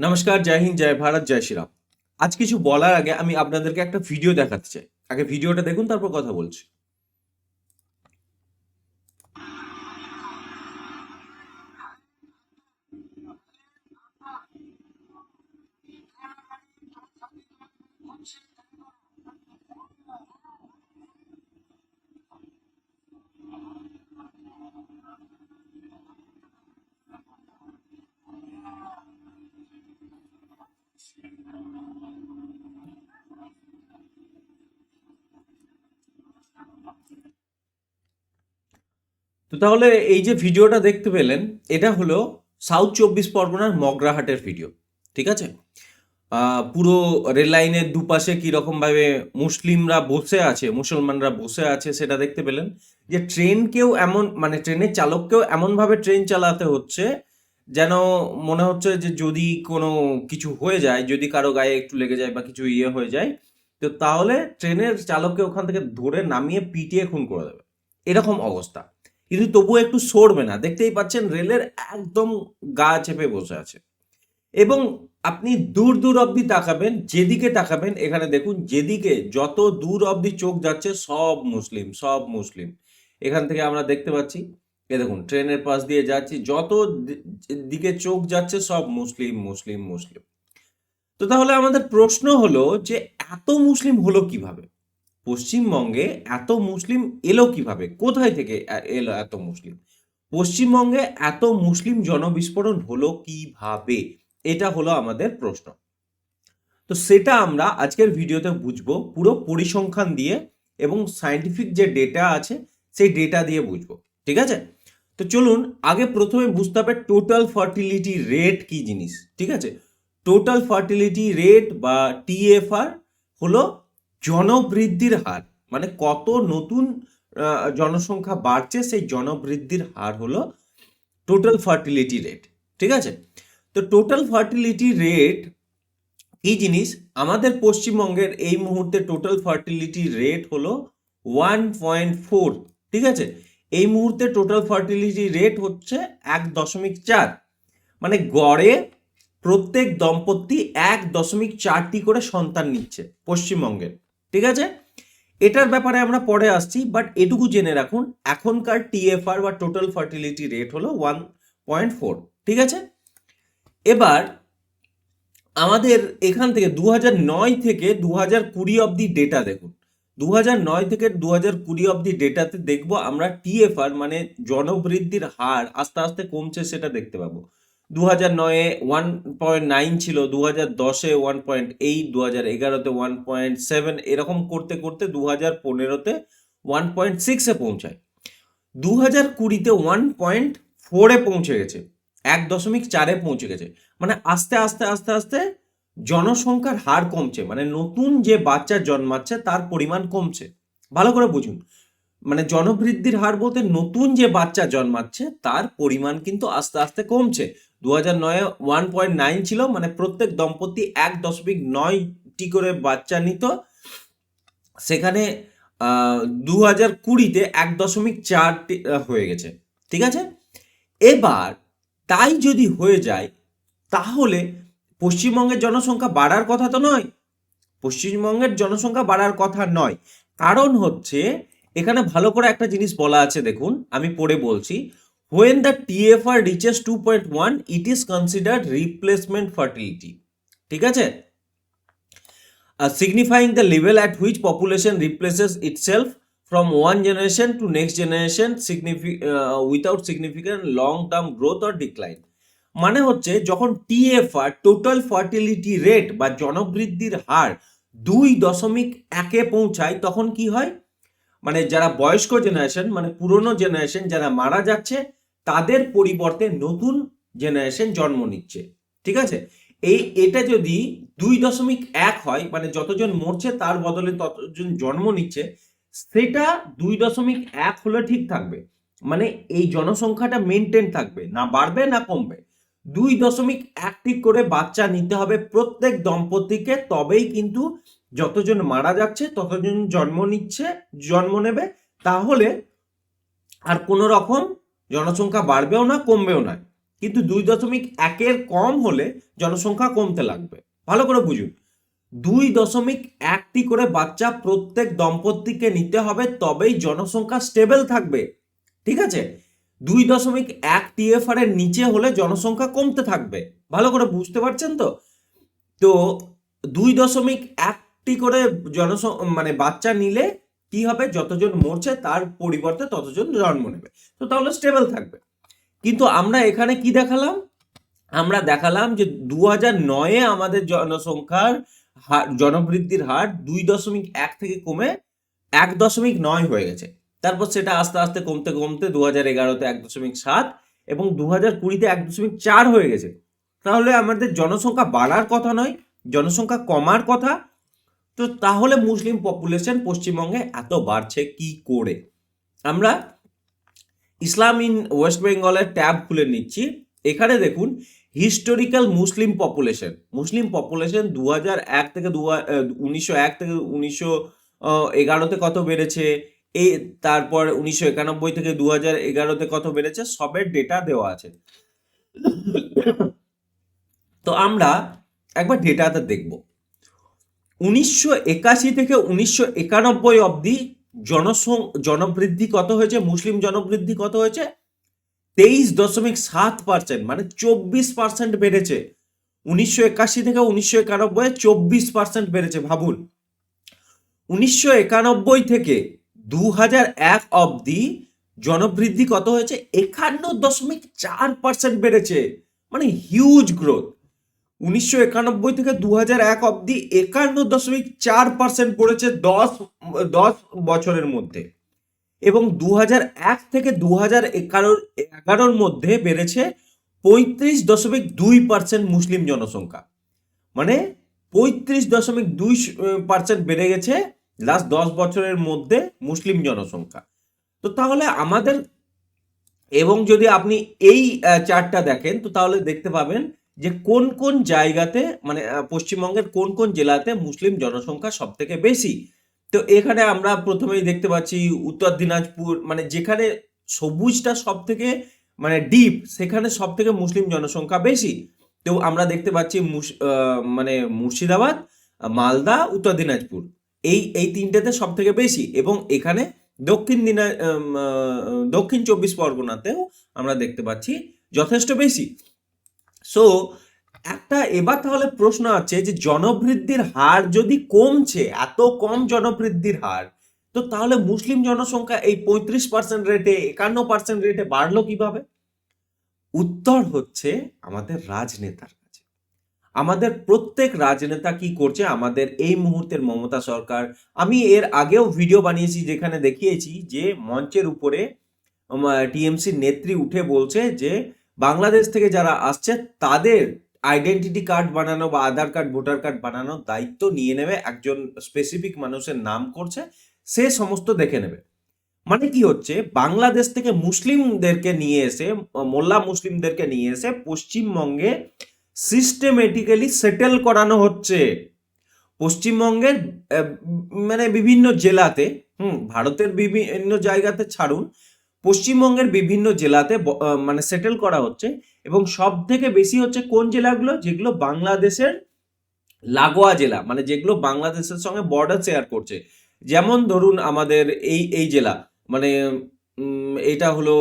নমস্কার, জয় হিন্দ, জয় ভারত, জয় শ্রীরাম। আজ কিছু বলার আগে আমি আপনাদেরকে একটা ভিডিও দেখাতে চাই। আগে ভিডিওটা দেখুন, তারপর কথা বলছি। তো তাহলে এই যে ভিডিওটা দেখতে পেলেন, এটা হলো সাউথ চব্বিশ পরগনার মগরাহাটের ভিডিও, ঠিক আছে? পুরো রেল লাইনের দুপাশে কীরকমভাবে মুসলিমরা বসে আছে, মুসলমানরা বসে আছে, সেটা দেখতে পেলেন। যে ট্রেনকেও এমন মানে ট্রেনের চালককেও এমনভাবে ট্রেন চালাতে হচ্ছে, যেন মনে হচ্ছে যে যদি কোনো কিছু হয়ে যায়, যদি কারও গায়ে একটু লেগে যায় বা কিছু ইয়ে হয়ে যায়, তো তাহলে ট্রেনের চালককে ওখান থেকে ধরে নামিয়ে পিটিয়ে খুন করে দেবে। এরকম অবস্থা। কিন্তু তবুও একটু সরবে না। দেখতেই পাচ্ছেন রেলের একদম গা চেপে বসে আছে। এবং আপনি দূর দূর অবধি তাকাবেন, যেদিকে তাকাবেন, এখানে দেখুন যেদিকে যত দূর অবধি চোখ যাচ্ছে সব মুসলিম সব মুসলিম। এখান থেকে আমরা দেখতে পাচ্ছি, এ দেখুন ট্রেনের পাশ দিয়ে যাচ্ছি, যত দিকে চোখ যাচ্ছে সব মুসলিম মুসলিম মুসলিম। তো তাহলে আমাদের প্রশ্ন হলো যে এত মুসলিম হলো কীভাবে? পশ্চিমবঙ্গে এত মুসলিম এলো কীভাবে? কোথায় থেকে এলো এত মুসলিম? পশ্চিমবঙ্গে এত মুসলিম জনবিস্ফোরণ হলো কীভাবে? এটা হলো আমাদের প্রশ্ন। তো সেটা আমরা আজকের ভিডিওতে বুঝব, পুরো পরিসংখ্যান দিয়ে এবং সায়েন্টিফিক যে ডেটা আছে, সেই ডেটা দিয়ে বুঝব। ঠিক আছে? তো চলুন, আগে প্রথমে বুঝতে হবে টোটাল ফার্টিলিটি রেট কি জিনিস? ঠিক আছে? টোটাল ফার্টিলিটি রেট বা টিএফআর হলো জনবৃদ্ধির হার মানে কত নতুন জনসংখ্যা বাড়ছে, সেই জনবৃদ্ধির হার হলো টোটাল ফার্টিলিটি রেট ঠিক আছে? তো টোটাল ফার্টিলিটি রেট কি জিনিস? আমাদের পশ্চিমবঙ্গের এই মুহূর্তে টোটাল ফার্টিলিটি রেট হলো ওয়ান পয়েন্ট ফোর ঠিক আছে? এই মুহূর্তে টোটাল ফার্টিলিটি রেট হচ্ছে এক দশমিক চার মানে গড়ে প্রত্যেক দম্পতি এক দশমিক চারটি করে সন্তান নিচ্ছে পশ্চিমবঙ্গের। ঠিক আছে? এটার ব্যাপারে আমরা পরে আসছি বাট এটুকু জেনে রাখুন, এখনকার টিএফআর বা টোটাল ফার্টিলিটি রেট হলো ওয়ান পয়েন্ট ফোর ঠিক আছে? এবার, আমাদের এখান থেকে দু নয় থেকে দু হাজার কুড়ি অব্দি ডেটা দেখুন। দু নয় থেকে দু হাজার কুড়ি অব্দি ডেটাতে দেখব আমরা টিএফআর মানে জনবৃদ্ধির হার আস্তে আস্তে কমছে সেটা দেখতে পাবো। দু হাজার নয়ে ওয়ান পয়েন্ট নাইন ছিল দু হাজার দশে ওয়ান পয়েন্ট এইট দু হাজার এগারোতে ওয়ান পয়েন্ট সেভেন এরকম করতে করতে দু হাজার পনেরোতে ওয়ান পয়েন্ট সিক্সে পৌঁছায়। দু হাজার কুড়িতে ওয়ান পয়েন্ট ফোরে পৌঁছে গেছে, এক দশমিক চারে পৌঁছে গেছে। মানে আস্তে আস্তে আস্তে আস্তে জনসংখ্যার হার কমছে মানে নতুন যে বাচ্চা জন্মাচ্ছে তার পরিমাণ কমছে। ভালো করে বুঝুন মানে জনবৃদ্ধির হার বলতে নতুন যে বাচ্চা জন্মাচ্ছে তার পরিমাণ কিন্তু আস্তে আস্তে কমছে। দু হাজার নয়ে ওয়ান পয়েন্ট নাইন ছিল মানে প্রত্যেক দম্পতি এক দশমিক নয়টি করে বাচ্চা নিত। সেখানে দু হাজার কুড়িতে এক দশমিক চারটি হয়ে গেছে। ঠিক আছে? এবার, তাই যদি হয়ে যায়, তাহলে পশ্চিমবঙ্গের জনসংখ্যা বাড়ার কথা তো নয়। পশ্চিমবঙ্গের জনসংখ্যা বাড়ার কথা নয়। কারণ হচ্ছে, এখানে ভালো করে একটা জিনিস বলা আছে, দেখুন, আমি পড়ে বলছি। TFR reaches two point one it is considered replacement fertility ঠিক আছে? Signifying the level at which population replaces itself from one generation to next generation signify without significant long term growth or decline মানে হচ্ছে, যখন TFR total fertility rate বা জনবৃদ্ধির হার দুই দশমিক একে পৌঁছায়, তখন কি হয়? মানে যারা বয়স্ক জেনারেশন মানে পুরনো জেনারেশন যারা মারা যাচ্ছে তাদের পরিবর্তে নতুন জেনারেশন জন্ম নিচ্ছে। ঠিক আছে? এই, এটা যদি দুই দশমিক এক হয় মানে যতজন মরছে তার বদলে ততজন জন্ম নিচ্ছে, সেটা দুই দশমিক এক হলে ঠিক থাকবে। মানে এই জনসংখ্যাটা মেনটেন থাকবে, না বাড়বে, না কমবে। দুই দশমিক একটি করে বাচ্চা নিতে হবে প্রত্যেক দম্পতিকে, তবেই কিন্তু যতজন মারা যাচ্ছে, ততজন জন্ম নিচ্ছে, জন্ম নেবে। তাহলে আর কোনো রকম জনসংখ্যা বাড়বেও না, কমবেও না। কিন্তু দুই দশমিক একের কম হলে জনসংখ্যা কমতে লাগবে। ভালো করে বুঝুন। দুই দশমিক একটি করে বাচ্চা প্রত্যেক দম্পতিকে নিতে হবে, তবেই জনসংখ্যা স্টেবল থাকবে। ঠিক আছে? দুই দশমিক এক টিএফআর এর নিচে হলে জনসংখ্যা কমতে থাকবে। ভালো করে বুঝতে পারছেন তো? তো দুই দশমিক একটি করে জনস মানে বাচ্চা নিলে কি হবে? যতজন মরছে, তার পরিবর্তে ততজন জন্ম নেবে। তো তাহলে স্টেবল থাকবে। কিন্তু আমরা এখানে কি দেখালাম? আমরা দেখালাম যে দু হাজার নয়ে আমাদের জনসংখ্যার হার, জনবৃদ্ধির হার দুই দশমিক এক থেকে কমে এক দশমিক নয় হয়ে গেছে। তারপর সেটা আস্তে আস্তে কমতে কমতে দু হাজার এগারোতে এক দশমিক সাত এবং দু হাজার কুড়িতে এক দশমিক চার হয়ে গেছে। তাহলে আমাদের জনসংখ্যা বাড়ার কথা নয়, জনসংখ্যা কমার কথা তো তাহলে মুসলিম পপুলেশন পশ্চিমবঙ্গে এত বাড়ছে কি করে? আমরা ইসলাম ইন ওয়েস্ট বেঙ্গলের ট্যাব খুলে নিচ্ছি। এখানে দেখুন, historical Muslim population. Muslim population দু এক থেকে দু উনিশশো এক থেকে উনিশশো এগারোতে কত বেড়েছে? এই তারপর উনিশশো একানব্বই থেকে দু হাজার এগারোতে কত বেড়েছে? সবের ডেটা দেওয়া আছে। তো আমরা একবার ডেটাতে দেখব। উনিশশো একাশি থেকে উনিশশো একানব্বই অবধি জনসং, জনবৃদ্ধি কত হয়েছে? মুসলিম জনবৃদ্ধি কত হয়েছে? তেইশ দশমিক সাত পার্সেন্ট মানে চব্বিশ পার্সেন্ট বেড়েছে। উনিশশো একাশি থেকে উনিশশো একানব্বই চব্বিশ পার্সেন্ট বেড়েছে, ভাবুন। উনিশশো একানব্বই থেকে দু হাজার এক অবধি জনবৃদ্ধি কত হয়েছে? একান্ন দশমিক চার পার্সেন্ট বেড়েছে। মানে হিউজ গ্রোথ উনিশশো একানব্বই থেকে দু হাজার এক অবধি একান্ন দশমিক চার পার্সেন্ট পড়েছে দশ দশ বছরের মধ্যে। এবং দু হাজার এক থেকে দু হাজার এগারোর এগারোর মধ্যে বেড়েছে পঁয়ত্রিশ দশমিক দুই পার্সেন্ট মুসলিম জনসংখ্যা। মানে পঁয়ত্রিশ দশমিক দুই পার্সেন্ট বেড়ে গেছে লাস্ট দশ বছরের মধ্যে মুসলিম জনসংখ্যা। তো তাহলে আমাদের, এবং যদি আপনি এই চার্টটা দেখেন, তো তাহলে দেখতে পাবেন যে কোন কোন জায়গাতে মানে পশ্চিমবঙ্গের কোন কোন জেলাতে মুসলিম জনসংখ্যা সব থেকে বেশি? তো এখানে আমরা প্রথমেই দেখতে পাচ্ছি উত্তর দিনাজপুর মানে যেখানে সবুজটা সব থেকে মানে ডিপ সেখানে সব থেকে মুসলিম জনসংখ্যা বেশি। তো আমরা দেখতে পাচ্ছি মানে মুর্শিদাবাদ, মালদা, উত্তর দিনাজপুর। এই এই তিনটেতে সব থেকে বেশি এবং এখানে দক্ষিণ দিনা দক্ষিণ চব্বিশ পরগনাতেও আমরা দেখতে পাচ্ছি যথেষ্ট বেশি। সো একটা এবার তাহলে প্রশ্ন আছে যে জনবৃদ্ধির হার যদি কমছে, এত কম জনবৃদ্ধির হার, তো তাহলে মুসলিম জনসংখ্যা এই পঁয়ত্রিশ পার্সেন্ট রেটে একান্ন পার্সেন্ট রেটে বাড়লো কীভাবে? উত্তর হচ্ছে আমাদের রাজনেতার কাছে। আমাদের প্রত্যেক রাজনেতা কি করছে? আমাদের এই মুহূর্তের মমতা সরকার। আমি এর আগেও ভিডিও বানিয়েছি যেখানে দেখিয়েছি যে মঞ্চের উপরে টিএমসি নেত্রী উঠে বলছে যে বাংলাদেশ থেকে যারা আসছে, তাদের আইডেন্টিটি কার্ড বানানো বা আধার কার্ড ভোটার কার্ড বানানোর দায়িত্ব নিয়ে নেবে, একজন স্পেসিফিক মানুষের নাম করছে, সে সমস্ত দেখে নেবে। মানে কি হচ্ছে? বাংলাদেশ থেকে মুসলিমদেরকে নিয়ে এসে, মোল্লা মুসলিমদেরকে নিয়ে এসে পশ্চিমবঙ্গে সিস্টেমেটিক্যালি সেটেল করানো হচ্ছে। পশ্চিমবঙ্গের মানে বিভিন্ন জেলাতে, হুম, ভারতের বিভিন্ন জায়গাতে ছাড়ুন পশ্চিমবঙ্গের বিভিন্ন জেলাতে মানে সেটেল করা হচ্ছে এবং সব থেকে বেশি হচ্ছে কোন জেলাগুলো? যেগুলো বাংলাদেশের লাগোয়া জেলা মানে যেগুলো বাংলাদেশের সঙ্গে বর্ডার শেয়ার করছে। যেমন ধরুন আমাদের এই এই জেলা মানে এটা হলো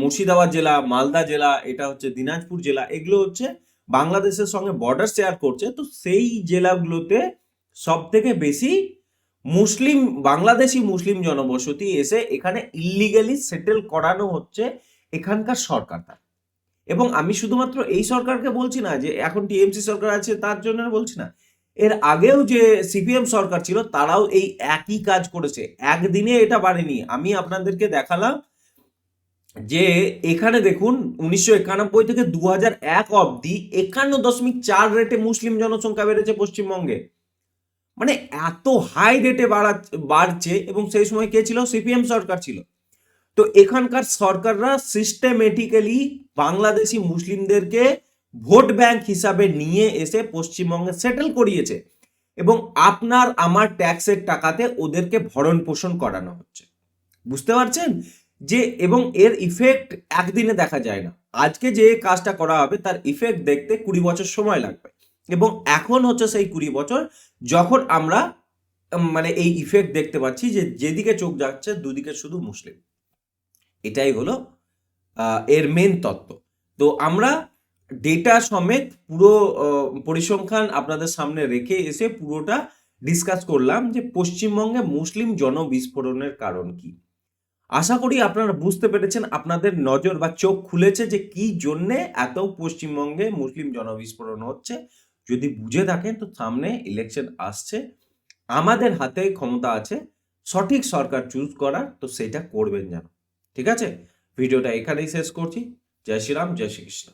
মুর্শিদাবাদ জেলা, মালদা জেলা, এটা হচ্ছে দিনাজপুর জেলা, এগুলো হচ্ছে বাংলাদেশের সঙ্গে বর্ডার শেয়ার করছে। তো সেই জেলাগুলোতে সব থেকে বেশি মুসলিম, বাংলাদেশি মুসলিম জনবসতি এসে এখানে ইলিগালি সেটেল করানো হচ্ছে এখানকার সরকার। এবং আমি শুধুমাত্র এই সরকারকে বলছি না যে এখন টিএমসি সরকার আছে তার জন্য বলছি না। এর আগেও যে সিপিএম সরকার ছিল তারাও এই একই কাজ করেছে। একদিনে এটা বাড়েনি। আমি আপনাদেরকে দেখালাম যে এখানে দেখুন উনিশশো একানব্বই থেকে দু হাজার এক অব্দি একান্ন দশমিক চার রেটে মুসলিম জনসংখ্যা বেড়েছে পশ্চিমবঙ্গে। মানে এত হাই রেটে বাড়া, বাড়ছে এবং সেই সময় কে ছিল? সিপিএম সরকার ছিল। তো এখানকার সরকাররা সিস্টেমেটিক্যালি বাংলাদেশি মুসলিমদেরকে ভোট ব্যাংক হিসাবে নিয়ে এসে পশ্চিমবঙ্গে সেটেল করিয়েছে এবং আপনার আমার ট্যাক্সের টাকাতে ওদেরকে ভরণ পোষণ করানো হচ্ছে। বুঝতে পারছেন? যে এবং এর ইফেক্ট একদিনে দেখা যায় না। আজকে যে কাজটা করা হবে তার ইফেক্ট দেখতে কুড়ি বছর সময় লাগবে। এবং এখন হচ্ছে সেই কুড়ি বছর, যখন আমরা মানে এই ইফেক্ট দেখতে পাচ্ছি যে যেদিকে চোখ যাচ্ছে দুদিকে শুধু মুসলিম। এটাই হলো এর মেন তত্ত্ব। তো আমরা ডেটা সমেত পুরো পরিসংখ্যান আপনাদের সামনে রেখে এসে পুরোটা ডিসকাস করলাম যে পশ্চিমবঙ্গে মুসলিম জনবিস্ফোরণের কারণ কি। আশা করি আপনারা বুঝতে পেরেছেন আপনাদের নজর বা চোখ খুলেছে যে কি জন্যে এত পশ্চিমবঙ্গে মুসলিম জনবিস্ফোরণ হচ্ছে যদি বুঝে থাকেন তো সামনে ইলেকশন আসছে, আমাদের হাতে ক্ষমতা আছে, সঠিক সরকার চুজ করার, তো সেটা করবেন যেন। ঠিক আছে? ভিডিওটা এখানেই শেষ করছি। জয় শ্রীরাম, জয় শ্রীকৃষ্ণ।